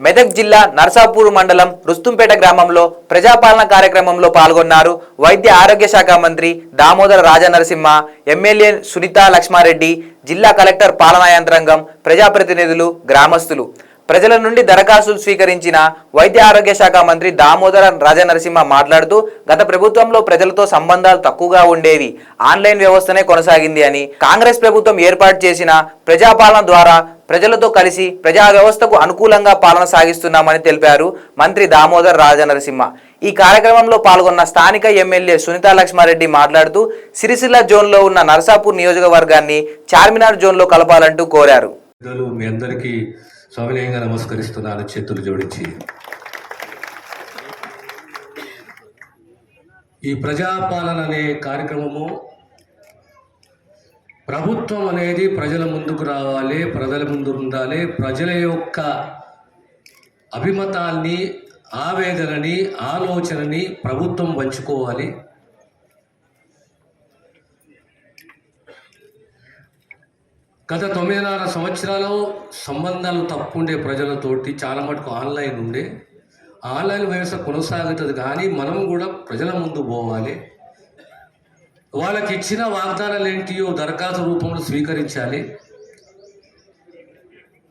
మెదక్ జిల్లా నర్సాపూర్ మండలం రుస్తుంపేట గ్రామంలో ప్రజాపాలన కార్యక్రమంలో పాల్గొన్నారు వైద్య ఆరోగ్య శాఖ మంత్రి దామోదర రాజనరసింహ ఎమ్మెల్యే సునీత లక్ష్మారెడ్డి జిల్లా కలెక్టర్ పాలనా యంత్రాంగం ప్రజాప్రతినిధులు గ్రామస్తులు. ప్రజల నుండి దరఖాస్తులు స్వీకరించిన వైద్య ఆరోగ్య శాఖ మంత్రి దామోదర రాజనరసింహ మాట్లాడుతూ గత ప్రభుత్వంలో ప్రజలతో సంబంధాలు తక్కువగా ఉండేవి. ఆన్లైన్ వ్యవస్థనే కొనసాగింది అని కాంగ్రెస్ ప్రభుత్వం ఏర్పాటు చేసిన ప్రజాపాలన ద్వారా ప్రజలతో కలిసి ప్రజా వ్యవస్థకు అనుకూలంగా పాలన సాగిస్తున్నామని తెలిపారు మంత్రి దామోదర్ రాజనరసింహ. ఈ కార్యక్రమంలో పాల్గొన్న స్థానిక ఎమ్మెల్యే సునీతా లక్ష్మారెడ్డి మాట్లాడుతూ సిరిసిల్ల జోన్లో ఉన్న నరసాపూర్ నియోజకవర్గాన్ని చార్మినార్ జోన్లో కలపాలంటూ కోరారు. మీ అందరికీ నమస్కరిస్తున్నాను చేతులు జోడించి. ఈ ప్రజాపాలన అనే కార్యక్రమము ప్రభుత్వం అనేది ప్రజల ముందుకు రావాలి ప్రజల ముందు ఉండాలి. ప్రజల యొక్క అభిమతాల్ని ఆవేదనని ఆలోచనని ప్రభుత్వం పంచుకోవాలి. గత తొమ్మిదిన్నర సంవత్సరాలు సంబంధాలు తప్పుండే ప్రజలతోటి చాలా మటుకు ఆన్లైన్ ఉండే. ఆన్లైన్ వ్యవస్థ కొనసాగుతుంది కానీ మనం కూడా ప్రజల ముందు పోవాలి. వాళ్ళకి ఇచ్చిన వాగ్దానాలు ఏంటియో దరఖాస్తు రూపంలో స్వీకరించాలి.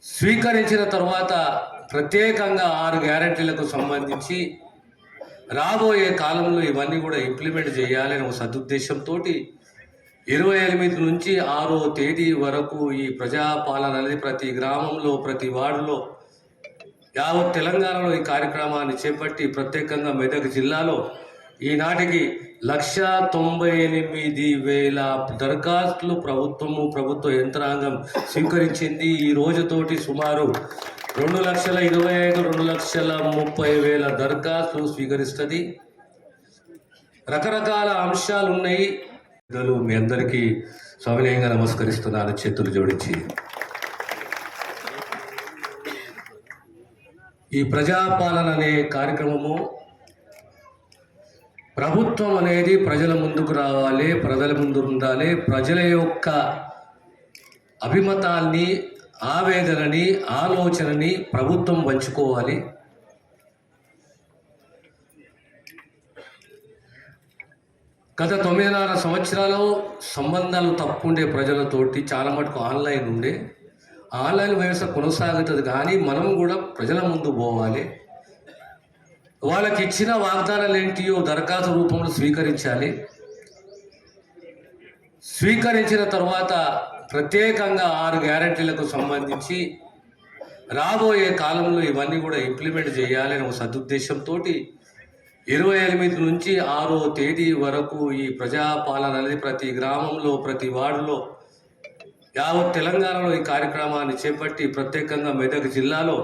స్వీకరించిన తర్వాత ప్రత్యేకంగా ఆరు గ్యారంటీలకు సంబంధించి రాబోయే కాలంలో ఇవన్నీ కూడా ఇంప్లిమెంట్ చేయాలని ఒక సదుద్దేశంతో ఇరవై ఎనిమిది నుంచి ఆరో తేదీ వరకు ఈ ప్రజాపాలన అనేది ప్రతి గ్రామంలో ప్రతి వార్డులో యావత్ తెలంగాణలో ఈ కార్యక్రమాన్ని చేపట్టి ప్రత్యేకంగా మెదక్ జిల్లాలో ఈనాటికి లక్ష తొంభై ఎనిమిది వేల దరఖాస్తులు ప్రభుత్వము ప్రభుత్వ యంత్రాంగం స్వీకరించింది. ఈ రోజుతోటి సుమారు రెండు లక్షల ఇరవై ఐదు రెండు లక్షల ముప్పై వేల దరఖాస్తులు స్వీకరిస్తుంది. రకరకాల అంశాలు ఉన్నాయి. మీ అందరికీ స్వామినయంగా నమస్కరిస్తున్నాను. చేతులు జోడించి. ఈ ప్రజాపాలన అనే కార్యక్రమము ప్రభుత్వం అనేది ప్రజల ముందుకు రావాలి ప్రజల ముందు ఉండాలి. ప్రజల యొక్క అభిమతాల్ని ఆవేదనని ఆలోచనని ప్రభుత్వం పంచుకోవాలి. గత తొమ్మిదిన్నర సంవత్సరాలు సంబంధాలు తప్పుండే ప్రజలతోటి చాలా మటుకు ఆన్లైన్ ఉండే. ఆన్లైన్ వ్యవస్థ కొనసాగుతుంది కానీ మనం కూడా ప్రజల ముందు పోవాలి. వాళ్ళకి ఇచ్చిన వాగ్దానాలు ఏంటియో దరఖాస్తు రూపంలో స్వీకరించాలి. స్వీకరించిన తర్వాత ప్రత్యేకంగా ఆరు గ్యారంటీలకు సంబంధించి రాబోయే కాలంలో ఇవన్నీ కూడా ఇంప్లిమెంట్ చేయాలని ఒక సదుద్దేశంతో ఇరవై ఎనిమిది నుంచి ఆరో తేదీ వరకు ఈ ప్రజాపాలన అనేది ప్రతి గ్రామంలో ప్రతి వార్డులో యావత్ తెలంగాణలో ఈ కార్యక్రమాన్ని చేపట్టి ప్రత్యేకంగా మెదక్ జిల్లాలో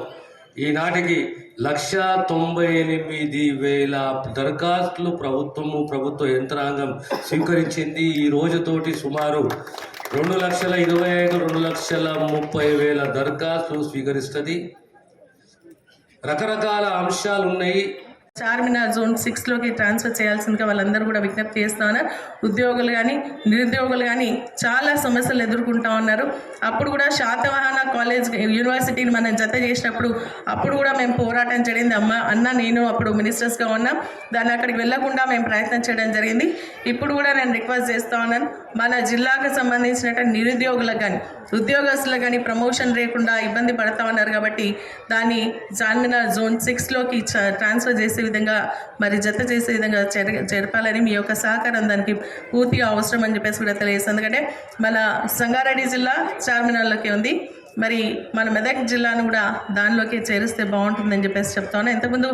ఈనాటికి లక్ష తొంభై ఎనిమిది వేల దరఖాస్తులు ప్రభుత్వము ప్రభుత్వ యంత్రాంగం స్వీకరించింది. ఈ రోజుతోటి సుమారు రెండు లక్షల ఇరవై ఐదు రెండు లక్షల ముప్పై వేల దరఖాస్తులు స్వీకరిస్తుంది. రకరకాల అంశాలు ఉన్నాయి చార్మినార్ జోన్ సిక్స్లోకి ట్రాన్స్ఫర్ చేయాల్సిందిగా వాళ్ళందరూ కూడా విజ్ఞప్తి చేస్తా ఉన్నారు. ఉద్యోగులు కానీ నిరుద్యోగులు కానీ చాలా సమస్యలు ఎదుర్కొంటా ఉన్నారు. అప్పుడు కూడా శాతవాహన కాలేజ్ యూనివర్సిటీని మనం జత చేసినప్పుడు అప్పుడు కూడా మేము పోరాటం జరిగింది. అమ్మ అన్న నేను అప్పుడు మినిస్టర్స్గా ఉన్నాం. దాన్ని అక్కడికి వెళ్ళకుండా మేము ప్రయత్నం చేయడం జరిగింది. ఇప్పుడు కూడా నేను రిక్వెస్ట్ చేస్తా ఉన్నాను. మన జిల్లాకు సంబంధించినట్టు నిరుద్యోగులకు కానీ ఉద్యోగస్తులకు కానీ ప్రమోషన్ లేకుండా ఇబ్బంది పడతా ఉన్నారు కాబట్టి దాన్ని చార్మినార్ జోన్ సిక్స్లోకి ట్రాన్స్ఫర్ చేసే విధంగా మరి జత చేసే విధంగా జరపాలని మీ యొక్క సహకారం దానికి పూర్తిగా అవసరం అని చెప్పేసి కూడా తెలియజేస్తుంది. ఎందుకంటే మన సంగారెడ్డి జిల్లా చార్మినార్లోకి ఉంది. మరి మన మెదక్ జిల్లాను కూడా దానిలోకి చేరిస్తే బాగుంటుందని చెప్పేసి చెప్తాను ఇంతకుముందు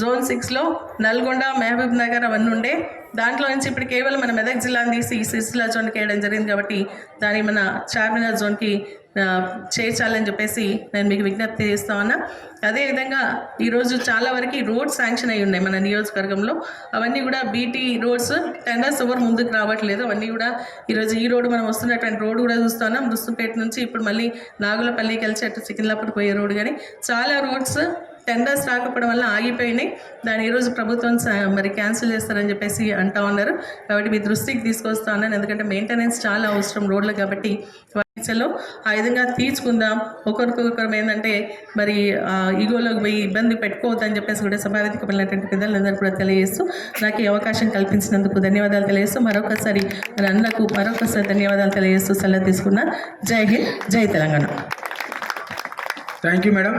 జోన్ సిక్స్లో నల్గొండ మహబూబ్ నగర్ అవన్నీ ఉండే దాంట్లో నుంచి ఇప్పుడు కేవలం మన మెదక్ జిల్లాని తీసి ఈ సిరిసిల్ల జోన్కి వేయడం జరిగింది కాబట్టి దాన్ని మన చార్మినార్ జోన్కి చేర్చాలని చెప్పేసి నేను మీకు విజ్ఞప్తి చేస్తా ఉన్నా. అదేవిధంగా ఈరోజు చాలా వరకు రోడ్స్ శాంక్షన్ అయి ఉన్నాయి మన నియోజకవర్గంలో. అవన్నీ కూడా బీటీ రోడ్స్ టెండర్స్ ఎవరు ముందుకు రావట్లేదు. అవన్నీ కూడా ఈరోజు ఈ రోడ్డు మనం వస్తున్నటువంటి రోడ్డు కూడా చూస్తున్నాం దుస్తుపేట నుంచి ఇప్పుడు మళ్ళీ నాగులపల్లికి వెళ్ళి అటు సికింద్లాపూర్ పోయే రోడ్డు కానీ చాలా రోడ్స్ టెండర్స్ రాకపోవడం వల్ల ఆగిపోయినాయి. దాని ఈరోజు ప్రభుత్వం మరి క్యాన్సిల్ చేస్తారని చెప్పేసి అంటా ఉన్నారు. కాబట్టి మీ దృష్టికి తీసుకొస్తా ఉన్నాను. ఎందుకంటే మెయింటెనెన్స్ చాలా అవసరం రోడ్లు కాబట్టి. వాటిలో ఆ విధంగా తీర్చుకుందాం. ఒకరికొకరు ఏంటంటే మరి ఈగోలోకి పోయి ఇబ్బంది పెట్టుకోవద్దని చెప్పేసి కూడా సభావేదిక వెళ్ళినటువంటి పెద్దలందరూ కూడా తెలియజేస్తూ నాకు ఈ అవకాశం కల్పించినందుకు ధన్యవాదాలు తెలియజేస్తూ మరొకసారి మన అన్నకు మరొకసారి ధన్యవాదాలు తెలియజేస్తూ సెలవు తీసుకున్నా. జై హింద్ జై తెలంగాణ. Thank you madam